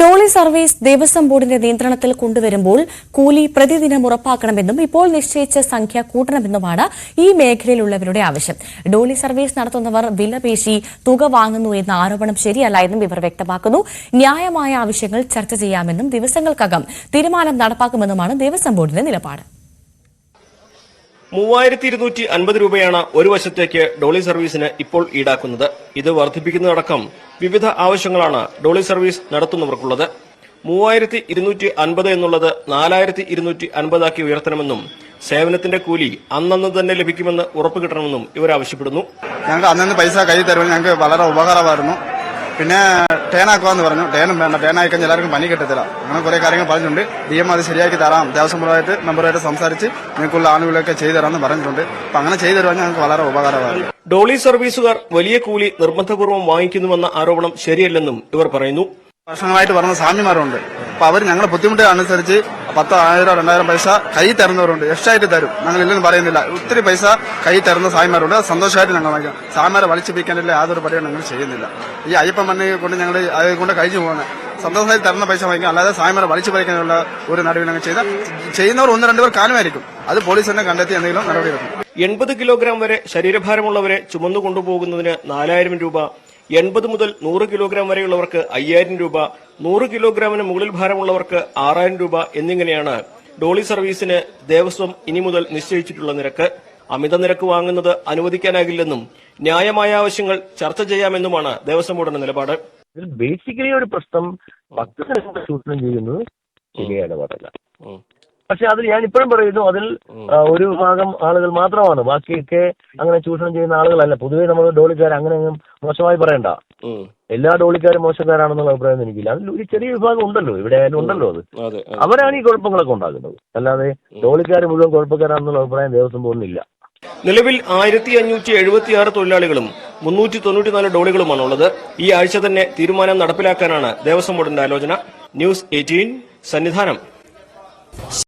Dolly service Devaswom ബോർഡിന്റെ നിയന്ത്രണത്തിൽ കൊണ്ടുവരുമ്പോൾ കൂലി പ്രതിദിനം ഉറപ്പാക്കണമെന്നും ഇപ്പോൾ നിശ്ചയിച്ച സംഖ്യ കൂട്ടണമെന്നുമാണ് ഈ മേഖലയിലുള്ളവരുടെ ആവശ്യം. ഡോളി സർവീസ് നടത്തുന്നവർ വിലപേശി തുക വാങ്ങുന്നു എന്ന ആരോപണം ശരിയല്ല എന്നും ഇവർ വ്യക്തമാക്കുന്നു. ന്യായമായ ആവശ്യങ്ങൾ ചർച്ച ചെയ്യാമെന്നും ദിവസങ്ങൾക്കകം തീരുമാനം നടപ്പാക്കുമെന്നുമാണ് ദേവസ്വം ബോർഡിന്റെ നിലപാട്. മൂവായിരത്തി ഇരുന്നൂറ്റി അൻപത് രൂപയാണ് ഒരു വശത്തേക്ക് ഡോളി സർവീസിന് ഇപ്പോൾ ഈടാക്കുന്നത്. ഇത് വർദ്ധിപ്പിക്കുന്നതടക്കം വിവിധ ആവശ്യങ്ങളാണ് ഡോളി സർവീസ് നടത്തുന്നവർക്കുള്ളത്. മൂവായിരത്തി ഇരുന്നൂറ്റി അൻപത് എന്നുള്ളത് നാലായിരത്തി ഇരുന്നൂറ്റി അൻപതാക്കി ഉയർത്തണമെന്നും സേവനത്തിന്റെ കൂലി അന്നന്ന് തന്നെ ലഭിക്കുമെന്ന് ഉറപ്പ് കിട്ടണമെന്നും ഇവർ ആവശ്യപ്പെടുന്നു. ഞങ്ങൾക്ക് അന്നന്ന് പൈസ കയ്യിൽ തരുമ്പോൾ ഞങ്ങൾക്ക് വളരെ ഉപകാരമായിരുന്നു. പിന്നെ ടേനാക്കുവാന്ന് പറഞ്ഞു. ടേനും വേണ്ട ടേനായി കഴിഞ്ഞാൽ എല്ലാവർക്കും പണി കിട്ടത്തില്ല. അങ്ങനെ കുറെ കാര്യങ്ങൾ പറഞ്ഞിട്ടുണ്ട്. ഡി എം അത് ശരിയാക്കി തരാം. ദേവസ്വം ബോർഡായിട്ട് മെമ്പറുമായിട്ട് സംസാരിച്ച് നിങ്ങൾക്കുള്ള ആനുകൂല്യമൊക്കെ ചെയ്തു തരാമെന്ന് പറഞ്ഞിട്ടുണ്ട്. അപ്പൊ അങ്ങനെ ചെയ്തു തരുവാൻ ഞങ്ങൾക്ക് വളരെ ഉപകാരമായിരുന്നു. ഡോളി സർവീസുകാർ വലിയ കൂലി നിർബന്ധപൂർവം വാങ്ങിക്കുന്നുവെന്ന ആരോപണം ശരിയല്ലെന്നും ഇവർ പറയുന്നു. വർഷങ്ങളായിട്ട് പറഞ്ഞ സ്വാമിമാരുണ്ട് അപ്പൊ അവർ ഞങ്ങളുടെ ബുദ്ധിമുട്ട് അനുസരിച്ച് പത്തോ ആയിരം രണ്ടായിരം പൈസ കൈ തരുന്നവരുണ്ട്. എക്സ്ട്രാ ആയിട്ട് തരും. ഞങ്ങൾ ഇല്ലെന്ന് പറയുന്നില്ല. ഒത്തിരി പൈസ കൈ തരുന്ന സായിമാരുണ്ട്. സന്തോഷമായിട്ട് ഞങ്ങൾ വാങ്ങിക്കാം. സായിമാരെ വലിച്ചിപ്പിക്കാനില്ല യാതൊരു പരിപാടിയും ഞങ്ങൾ ചെയ്യുന്നില്ല. ഈ അയ്യപ്പൻ മണ്ണി കൊണ്ട് ഞങ്ങൾ അതുകൊണ്ട് കഴിച്ചു പോകുന്നത് സന്തോഷമായിട്ട് തരുന്ന പൈസ വാങ്ങിക്കാം. അല്ലാതെ സായിമാരെ വലിച്ചു പറിക്കാനുള്ള ഒരു നടപടി ഞങ്ങൾ ചെയ്താൽ ചെയ്യുന്നവർ ഒന്ന് രണ്ടുപേർ കാലമായിരിക്കും. അത് പോലീസ് തന്നെ കണ്ടെത്തി എന്തെങ്കിലും നടപടി എടുക്കും. എൺപത് കിലോഗ്രാം വരെ ശരീരഭാരമുള്ളവരെ ചുമന്നു കൊണ്ടുപോകുന്നതിന് നാലായിരം രൂപ എൺപത് മുതൽ നൂറ് കിലോഗ്രാം വരെയുള്ളവർക്ക് അയ്യായിരം രൂപ നൂറ് കിലോഗ്രാമിന് മുകളിൽ ഭാരമുള്ളവർക്ക് ആറായിരം രൂപ എന്നിങ്ങനെയാണ് ഡോളി സർവീസിന് ദേവസ്വം ഇനി മുതൽ നിശ്ചയിച്ചിട്ടുള്ള നിരക്ക്. അമിത നിരക്ക് വാങ്ങുന്നത് അനുവദിക്കാനാകില്ലെന്നും ന്യായമായ ആവശ്യങ്ങൾ ചർച്ച ചെയ്യാമെന്നുമാണ് ദേവസ്വം ബോർഡിന്റെ നിലപാട് ബേസിക്കലി ഒരു പ്രശ്നം ഭക്തജനങ്ങളെ ചൂഷണം ചെയ്യുന്നത് ശരിയായ ഇടപാടല്ല പക്ഷെ അതിൽ ഞാൻ ഇപ്പോഴും പറയുന്നു അതിൽ ഒരു ഭാഗം ആളുകൾ മാത്രമാണ്. ബാക്കിയൊക്കെ അങ്ങനെ ചൂഷണം ചെയ്യുന്ന ആളുകളല്ല. പൊതുവേ നമ്മൾ ഡോളിക്കാർ അങ്ങനെ മോശമായി പറയണ്ട. എല്ലാ ഡോളിക്കാരും മോശക്കാരാണെന്നുള്ള അഭിപ്രായം എനിക്കില്ല. അതിൽ ഒരു ചെറിയ വിഭാഗം ഉണ്ടല്ലോ. ഇവിടെ ആയാലും ഉണ്ടല്ലോ അത്. അവരാണ് ഈ കുഴപ്പങ്ങളൊക്കെ ഉണ്ടാക്കുന്നത്. അല്ലാതെ ഡോളിക്കാർ മുഴുവൻ കുഴപ്പക്കാരാണെന്നുള്ള അഭിപ്രായം ദേവസ്വം ബോർഡിനില്ല നിലവിൽ ആയിരത്തി അഞ്ഞൂറ്റി എഴുപത്തി ആറ് തൊഴിലാളികളും മുന്നൂറ്റി തൊണ്ണൂറ്റിനാല് ഡോളികളുമാണുള്ളത്. ഈ ആഴ്ച തന്നെ തീരുമാനം നടപ്പിലാക്കാനാണ് ദേവസ്വം ബോർഡിന്റെ ആലോചന. News eighteen Sannidhanam.